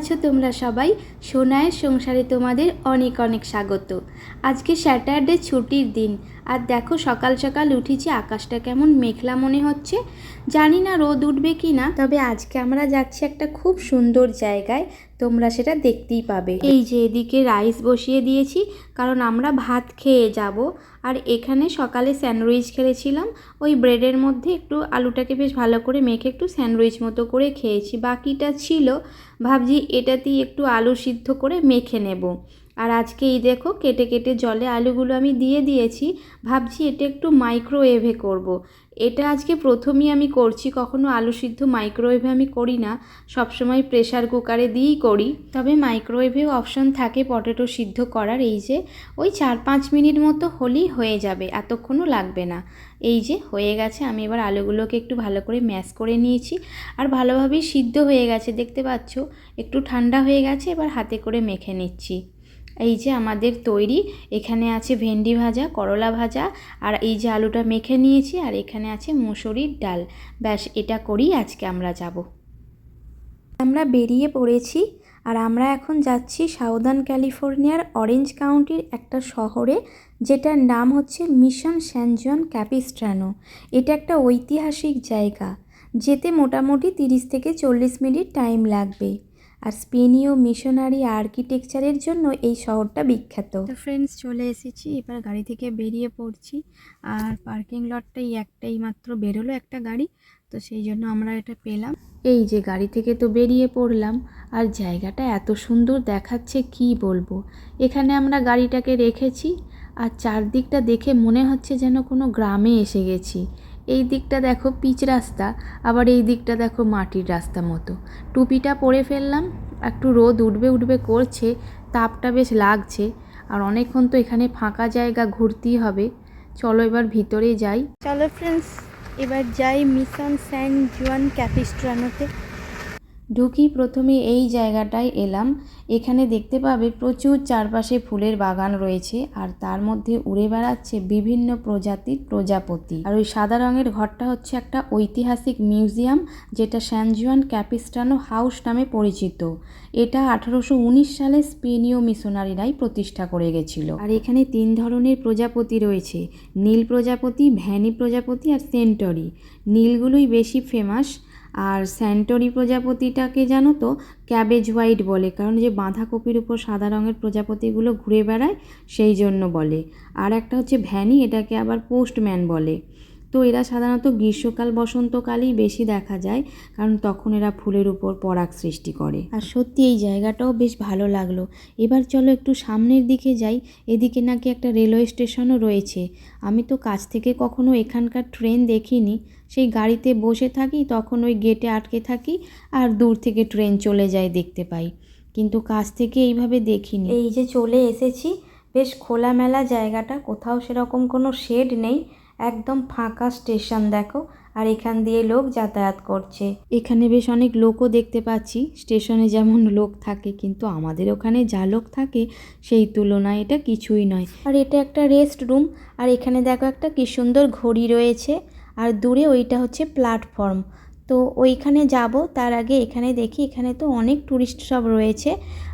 আছো তোমরা সবাই। সোনায় সংসারে তোমাদের অনেক অনেক স্বাগত। আজকে স্যাটারডে ছুটির দিন। আর দেখো সকাল সকাল উঠেছি, আকাশটা কেমন মেঘলা মনে হচ্ছে। জানি না রোদ উঠবে কি না, তবে আজকে আমরা যাচ্ছি একটা খুব সুন্দর জায়গায়, তোমরা সেটা দেখতেই পাবে। এই যে এদিকে রাইস বসিয়ে দিয়েছি, কারণ আমরা ভাত খেয়ে যাব। আর এখানে সকালে স্যান্ডউইচ খেয়েছিলাম ওই ব্রেডের মধ্যে একটু আলুটাকে বেশ ভালো করে মেখে একটু স্যান্ডউইচ মতো করে খেয়েছি। বাকিটা ছিল, ভাবছি এটাতেই একটু আলু সিদ্ধ করে মেখে নেব। আর আজকে এই দেখো কেটে কেটে জলে আলুগুলো আমি দিয়ে দিয়েছি, ভাবছি এটা একটু মাইক্রোওয়েভে করব। এটা আজকে প্রথমেই আমি করছি, কখনো আলু সিদ্ধ মাইক্রোওয়েভে আমি করি না, সবসময় প্রেশার কুকারে দিয়েই করি। তবে মাইক্রোওয়েভেও অপশন থাকে পটেটো সিদ্ধ করার, এই যে ওই চার পাঁচ মিনিট মতো হলেই হয়ে যাবে, এতক্ষণও লাগবে না। এই যে হয়ে গেছে, আমি এবার আলুগুলোকে একটু ভালো করে ম্যাশ করে নিয়েছি, আর ভালোভাবেই সিদ্ধ হয়ে গেছে, দেখতে পাচ্ছ? একটু ঠান্ডা হয়ে গেছে, এবার হাতে করে মেখে নিচ্ছি। এই যে আমাদের তৈরি, এখানে আছে ভেন্ডি ভাজা, করলা ভাজা, আর এই যে আলুটা মেখে নিয়েছি, আর এখানে আছে মুসুরির ডাল। ব্যাস, এটা করেই আজকে আমরা যাব। আমরা বেরিয়ে পড়েছি, আর আমরা এখন যাচ্ছি সাউদার্ন ক্যালিফোর্নিয়ার অরেঞ্জ কাউন্টির একটা শহরে, যেটার নাম হচ্ছে মিশন স্যানজন ক্যাপিস্ট্রানো। এটা একটা ঐতিহাসিক জায়গা, যেতে মোটামুটি তিরিশ থেকে চল্লিশ মিনিট টাইম লাগবে। আর স্পেনীয় মিশনারি আর্কিটেকচারের জন্য এই শহরটা বিখ্যাত। তো ফ্রেন্ডস চলে এসেছি এবার গাড়ি থেকে বেরিয়ে পড়ছি। আর পার্কিং লটটাই একটাই মাত্র বেরোলো একটা গাড়ি তো সেই জন্য আমরা এটা পেলাম। এই যে গাড়ি থেকে তো বেরিয়ে পড়লাম আর জায়গাটা এত সুন্দর দেখাচ্ছে কি বলব? এখানে আমরা গাড়িটাকে রেখেছি আর চারদিকটা দেখে মনে হচ্ছে যেন কোনো গ্রামে এসে গেছি। এই দিকটা দেখো পিচ রাস্তা, আবার এই দিকটা দেখো মাটির রাস্তা মতো। টুপিটা পরে ফেললাম, একটু রোদ উঠবে উঠবে করছে, তাপটা বেশ লাগছে, আর অনেকক্ষণ তো এখানে ফাঁকা জায়গা ঘুরতেই হবে। চলো এবার ভিতরে যাই। চলো ফ্রেন্ডস এবার যাই মিশন স্যান জুয়ান ক্যাপিস্ট্রানোতে ঢুকি প্রথমে এই জায়গাটায় এলাম। এখানে দেখতে পাবে প্রচুর চারপাশে ফুলের বাগান রয়েছে আর তার মধ্যে উড়ে বেড়াচ্ছে বিভিন্ন প্রজাতির প্রজাপতি। আর ওই সাদা রঙের ঘরটা হচ্ছে একটা ঐতিহাসিক মিউজিয়াম যেটা স্যানজুয়ান ক্যাপিস্টানো হাউস নামে পরিচিত। এটা আঠারোশো উনিশ সালে স্পেনীয় মিশনারিরাই প্রতিষ্ঠা করে গেছিল। আর এখানে তিন ধরনের প্রজাপতি রয়েছে। নীল প্রজাপতি, ভ্যানি প্রজাপতি আর সেন্টরি। নীলগুলোই বেশি ফেমাস। আর স্যান্টরি প্রজাপতিটাকে জানো তো, ক্যাবেজ হোয়াইট বলে, কারণ যে বাঁধাকপির উপর সাদা রঙের প্রজাপতিগুলো ঘুরে বেড়ায়, সেই জন্য বলে। আর একটা হচ্ছে ভ্যানি, এটাকে আবার পোস্টম্যান বলে। তো এরা সাধারণত গ্রীষ্মকাল বসন্তকালেই বেশি দেখা যায় কারণ তখন এরা ফুলের উপর পরাগ সৃষ্টি করে। আর সত্যি এই জায়গাটাও বেশ ভালো লাগল। এবার চলো একটু সামনের দিকে যাই এদিকে নাকি একটা রেলওয়ে স্টেশনও রয়েছে। আমি তো কাছ থেকে কখনো এখানকার ট্রেন দেখিনি। সেই গাড়িতে বসে থাকি তখন ওই গেটে আটকে থাকি আর দূর থেকে ট্রেন চলে যায় দেখতে পাই। কিন্তু কাছ থেকে এইভাবে দেখিনি। এই যে চলে এসেছি বেশ খোলামেলা জায়গাটা কোথাও সেরকম কোনো শেড নেই। একদম ফাঁকা স্টেশন দেখো। আর এখান দিয়ে লোক যাতায়াত করছে। এখানে বেশ অনেক লোকও দেখতে পাচ্ছি। স্টেশনে যেমন লোক থাকে কিন্তু আমাদের ওখানে যা লোক থাকে সেই তুলনায় এটা কিছুই নয়। আর এটা একটা রেস্ট রুম আর এখানে দেখো একটা কি সুন্দর ঘড়ি রয়েছে। আর দূরে ওইটা হচ্ছে প্ল্যাটফর্ম তো ওইখানে যাব, তার আগে এখানে দেখি, এখানে তো অনেক ট্যুরিস্ট সব রয়েছে,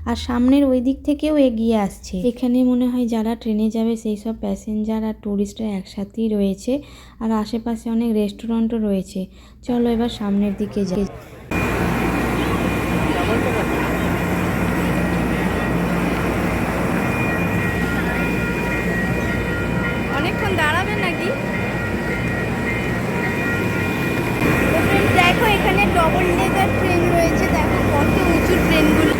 আর সামনের ওই দিক থেকেও এগিয়ে আসছে। এখানে মনে হয় যারা ট্রেনে যাবে, সেই সব প্যাসেঞ্জার আর ট্যুরিস্টরা একসাথেই রয়েছে, আর আশেপাশে অনেক রেস্টুরেন্টও রয়েছে। চলো এবার সামনের দিকে যাই। অনেকক্ষণ দাঁড়াবেন নাকি তো friends, দেখো এখানে ডবল ডেকার ট্রেন রয়েছে, দেখো কত উঁচু ট্রেনগুলো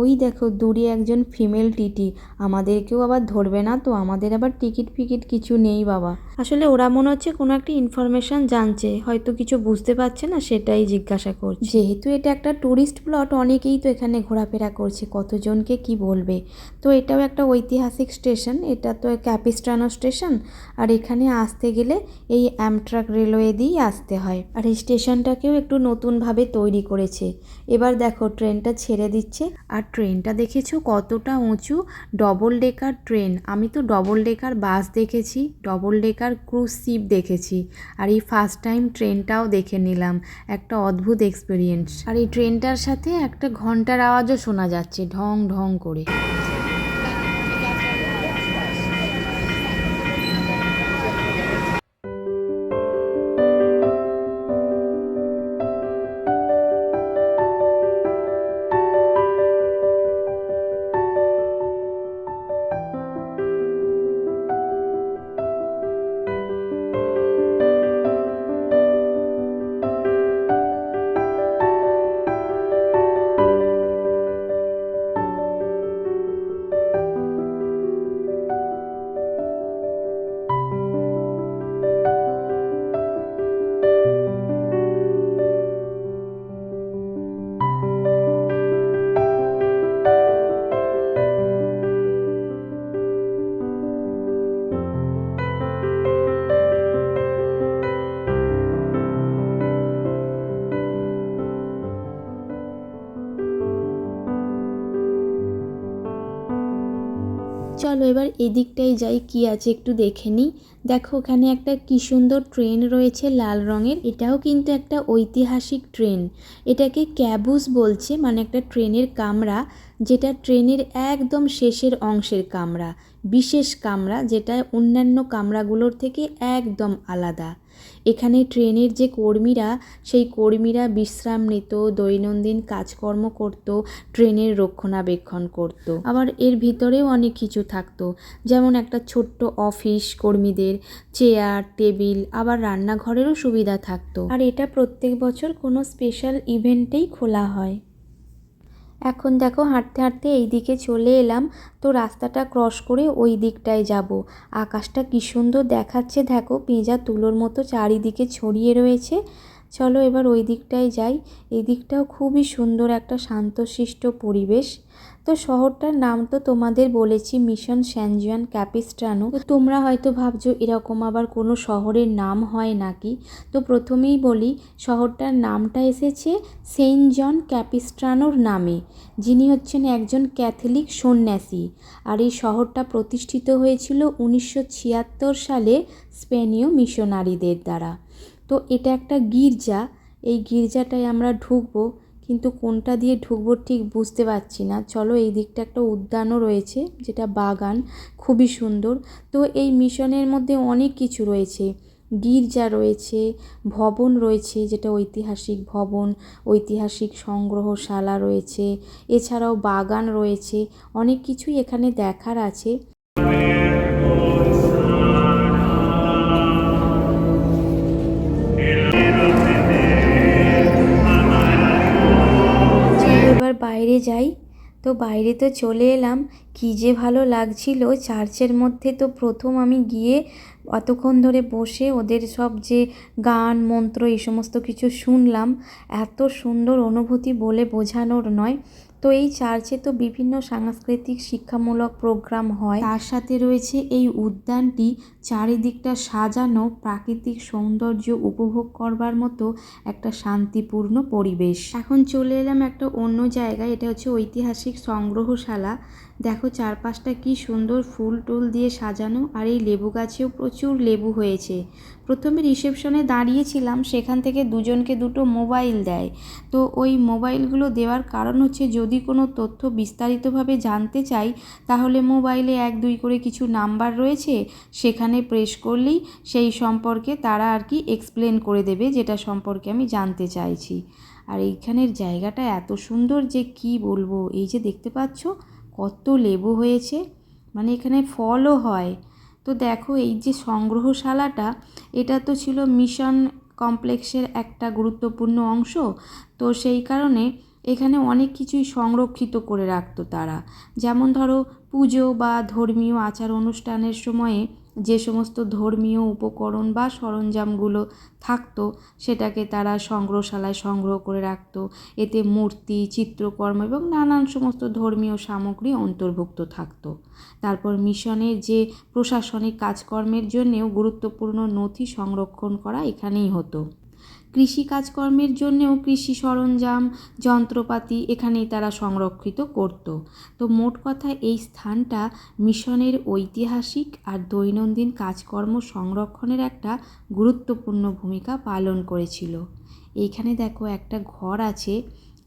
ওই দেখো, দূরে একজন ফিমেল টিটি আমাদেরকেও আবার ধরবে না তো? আমাদের আবার টিকিট ফিকিট কিছু নেই বাবা। আসলে ওরা মনে হচ্ছে কোনো একটা ইনফরমেশন জানছে, হয়তো কিছু বুঝতে পারছে না, সেটাই জিজ্ঞাসা করছে। যেহেতু এটা একটা ট্যুরিস্ট প্লট অনেকেই তো এখানে ঘোরাফেরা করছে, কতজনকে কি বলবে? তো এটাও একটা ঐতিহাসিক স্টেশন এটা তো ক্যাপিস্ট্রানো স্টেশন আর এখানে আসতে গেলে এই অ্যামট্রাক রেলওয়ে দিয়েই আসতে হয়। আর এই স্টেশনটাকেও একটু নতুনভাবে তৈরি করেছে। এবার দেখো ট্রেনটা ছেড়ে দিচ্ছে। আর ট্রেনটা দেখেছ কতটা উঁচু? ডবল ডেকার ট্রেন আমি তো ডবল ডেকার বাস দেখেছি। ডবল ডেকার ক্রুজ শিপ দেখেছি। আর এই ফার্স্ট টাইম ট্রেনটাও দেখে নিলাম। একটা অদ্ভুত এক্সপিরিয়েন্স আর এই ট্রেনটার সাথে একটা ঘণ্টার আওয়াজও শোনা যাচ্ছে, ঢং ঢং করে। চলো এবার এদিকটাই যাই, কি আছে একটু দেখে নিই। দেখো, ওখানে একটা কি সুন্দর ট্রেন রয়েছে লাল রঙের। এটাও কিন্তু একটা ঐতিহাসিক ট্রেন এটাকে ক্যাবুস বলছে মানে একটা ট্রেনের কামরা, যেটা ট্রেনের একদম শেষের অংশের কামরা। বিশেষ কামরা যেটা অন্যান্য কামরাগুলোর থেকে একদম আলাদা। এখানে ট্রেনের যে কর্মীরা, সেই কর্মীরা বিশ্রাম নিত দৈনন্দিন কাজকর্ম করত, ট্রেনের রক্ষণাবেক্ষণ করত। আবার এর ভিতরেও অনেক কিছু থাকতো। যেমন একটা ছোট্ট অফিস, কর্মীদের চেয়ার, টেবিল, আবার রান্নাঘরেরও সুবিধা থাকতো। আর এটা প্রত্যেক বছর কোনো স্পেশাল ইভেন্টেই খোলা হয়। এখন দেখো হাঁটতে হাঁটতে এই দিকে চলে এলাম, তো রাস্তাটা ক্রস করে ওই দিকটায় যাব। আকাশটা কী সুন্দর দেখাচ্ছে, দেখো পেঁজা তুলোর মতো চারিদিকে ছড়িয়ে রয়েছে। চলো এবার ওই দিকটায় যাই। এই দিকটাও খুবই সুন্দর একটা শান্তশিষ্ট পরিবেশ। তো শহরটার নাম তো তোমাদের বলেছি, মিশন স্যানজুয়ান ক্যাপিস্ট্রানো তো তোমরা হয়তো ভাবছ, এরকম আবার কোনো শহরের নাম হয় নাকি? তো প্রথমেই বলি, শহরটার নামটা এসেছে সেন্ট জন ক্যাপিস্ট্রানোর নামে, যিনি হচ্ছেন একজন ক্যাথলিক সন্ন্যাসী। আর এই শহরটা প্রতিষ্ঠিত হয়েছিল উনিশশো ছিয়াত্তর সালে স্পেনীয় মিশনারিদের দ্বারা। তো এটা একটা গির্জা, এই গির্জাটায় আমরা ঢুকবো। কিন্তু কোনটা দিয়ে ঢুকবো ঠিক বুঝতে পারছি না। চলো এই দিকটা একটা উদ্যানও রয়েছে, যেটা বাগান, খুবই সুন্দর। তো এই মিশনের মধ্যে অনেক কিছু রয়েছে। গির্জা রয়েছে, ভবন রয়েছে, যেটা ঐতিহাসিক ভবন, ঐতিহাসিক সংগ্রহশালা রয়েছে, এছাড়াও বাগান রয়েছে, অনেক কিছুই এখানে দেখার আছে। তো বাইরে তো চলে এলাম। কী যে ভালো লাগছিল। চার্চের মধ্যে তো প্রথম আমি গিয়ে অতক্ষণ ধরে বসে ওদের সব যে গান, মন্ত্র, এই সমস্ত কিছু শুনলাম। এত সুন্দর অনুভূতি বলে বোঝানোর নয়। তো এই চার্চে তো বিভিন্ন সাংস্কৃতিক শিক্ষামূলক প্রোগ্রাম হয়। তার সাথে রয়েছে এই উদ্যানটি চারিদিকটা সাজানো, প্রাকৃতিক সৌন্দর্য উপভোগ করবার মতো একটা শান্তিপূর্ণ পরিবেশ। এখন চলে এলাম একটা অন্য জায়গায়, এটা হচ্ছে ঐতিহাসিক সংগ্রহশালা। দেখো চারপাশটা কি সুন্দর ফুল টুল দিয়ে সাজানো, আর এই লেবু গাছেও প্রচুর লেবু হয়েছে। প্রথমে রিসেপশনে দাঁড়িয়েছিলাম, সেখান থেকে দুজনকে দুটো মোবাইল দেয়। তো ওই মোবাইলগুলো দেওয়ার কারণ হচ্ছে যদি কোনো তথ্য বিস্তারিতভাবে জানতে চাই, তাহলে মোবাইলে এক, দুই করে কিছু নাম্বার রয়েছে, সেখানে প্রেস করলেই সেই সম্পর্কে তারা আর কি এক্সপ্লেন করে দেবে, যেটা সম্পর্কে আমি জানতে চাইছি। আর এইখানের জায়গাটা এত সুন্দর যে কি বলব? এই যে দেখতে পাচ্ছ, কত লেবু হয়েছে। মানে এখানে ফলও হয়। তো দেখো, এই যে সংগ্রহশালাটা, এটা তো ছিল মিশন কমপ্লেক্সের একটা গুরুত্বপূর্ণ অংশ। তো সেই কারণে এখানে অনেক কিছুই সংরক্ষিত করে রাখতো তারা। যেমন ধরো, পুজো বা ধর্মীয় আচার অনুষ্ঠানের সময়ে যে সমস্ত ধর্মীয় উপকরণ বা সরঞ্জামগুলো থাকতো, সেটাকে তারা সংগ্রহশালায় সংগ্রহ করে রাখত। এতে মূর্তি, চিত্রকর্ম এবং নানান সমস্ত ধর্মীয় সামগ্রী অন্তর্ভুক্ত থাকত। তারপর মিশনের যে প্রশাসনিক কাজকর্মের জন্যেও গুরুত্বপূর্ণ নথি সংরক্ষণ করা এখানেই হতো। কৃষি কাজকর্মের জন্যেও কৃষি সরঞ্জাম, যন্ত্রপাতি এখানেই তারা সংরক্ষিত করত। তো মোট কথা এই স্থানটা মিশনের ঐতিহাসিক আর দৈনন্দিন কাজকর্ম সংরক্ষণের একটা গুরুত্বপূর্ণ ভূমিকা পালন করেছিল। এইখানে দেখো একটা ঘর আছে,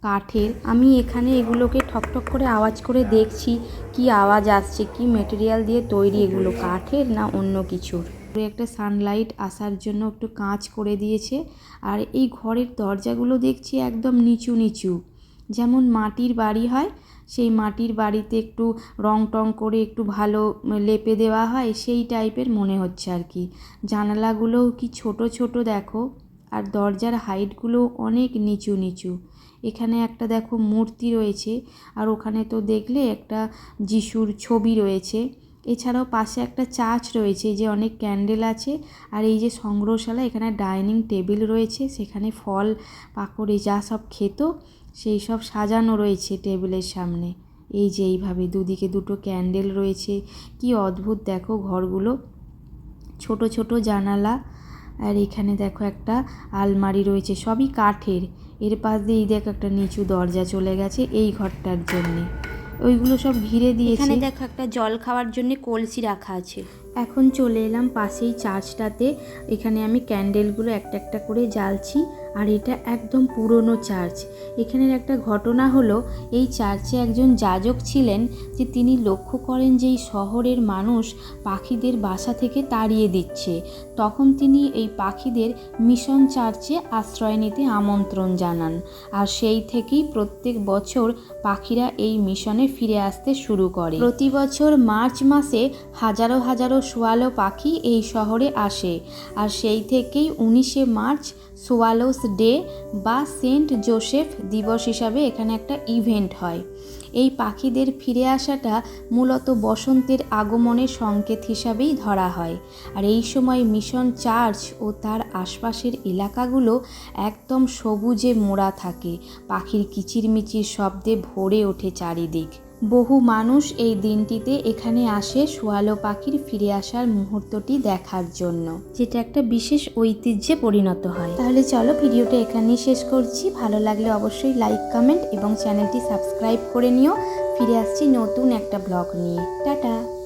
কাঠের। আমি এখানে এগুলোকে ঠকঠক করে আওয়াজ করে দেখছি, কি আওয়াজ আসছে, কি মেটেরিয়াল দিয়ে তৈরি এগুলো, কাঠের না অন্য কিছুর? একটা সানলাইট আসার জন্য একটু কাঁচ করে দিয়েছে। আর এই ঘরের দরজাগুলো দেখছি একদম নিচু নিচু। যেমন মাটির বাড়ি হয়, সেই মাটির বাড়িতে একটু রং টং করে একটু ভালো লেপে দেওয়া হয়, সেই টাইপের মনে হচ্ছে আর কি। জানালাগুলোও কি ছোট ছোট দেখো। আর দরজার হাইটগুলো অনেক নিচু নিচু। এখানে একটা দেখো মূর্তি রয়েছে। আর ওখানে তো দেখলে একটা যিশুর ছবি রয়েছে। এছাড়াও পাশে একটা চার্চ রয়েছে যে অনেক ক্যান্ডেল আছে, আর এই যে সংগ্রহশালা, এখানে ডাইনিং টেবিল রয়েছে, সেখানে ফল পাকড়ে যা সব খেত, সেই সব সাজানো রয়েছে টেবিলের সামনে। এই যে এইভাবে দুদিকে দুটো ক্যান্ডেল রয়েছে, কি অদ্ভুত, দেখো ঘরগুলো। ছোট ছোট জানালা, আর এখানে দেখো একটা আলমারি রয়েছে, সবই কাঠের। এর পাশ দিয়ে দেখো একটা নিচু দরজা চলে গেছে এই ঘরটার জন্যে। ওইগুলো সব ঘিরে দিয়েছে। এখানে দেখো একটা জল খাওয়ার জন্য কলসি রাখা আছে। এখন চলে এলাম পাশেই চার্চটাতে। এখানে আমি ক্যান্ডেলগুলো একটা একটা করে জ্বালছি। আর এটা একদম পুরনো চার্চ। এখানের একটা ঘটনা হলো, এই চার্চে একজন যাজক ছিলেন যে তিনি লক্ষ্য করেন যে এই শহরের মানুষ পাখিদের বাসা থেকে তাড়িয়ে দিচ্ছে। তখন তিনি এই পাখিদের মিশন চার্চে আশ্রয় নিতে আমন্ত্রণ জানান। আর সেই থেকেই প্রত্যেক বছর পাখিরা এই মিশনে ফিরে আসতে শুরু করে। প্রতি বছর মার্চ মাসে হাজারো হাজারো সোয়ালো পাখি এই শহরে আসে। আর সেই থেকেই উনিশে মার্চ সোয়ালোস ডে বা সেন্ট জোসেফ দিবস হিসাবে এখানে একটা ইভেন্ট হয়। এই পাখিদের ফিরে আসাটা মূলত বসন্তের আগমনের সংকেত হিসাবেই ধরা হয়। আর এই সময় মিশন চার্চ ও তার আশপাশের এলাকাগুলো একদম সবুজে মোড়া থাকে। পাখির কিচিরমিচির শব্দে ভরে ওঠে চারিদিক। বহু মানুষ এই দিনটিতে এখানে আসে সোয়ালো পাখির ফিরে আসার মুহূর্তটি দেখার জন্য। যেটা একটা বিশেষ ঐতিহ্যে পরিণত হয়। তাহলে চলো ভিডিওটা এখানেই শেষ করছি। ভালো লাগলে অবশ্যই লাইক কমেন্ট এবং চ্যানেলটি সাবস্ক্রাইব করে নিও। ফিরে আসছি নতুন একটা ব্লগ নিয়ে। টাটা!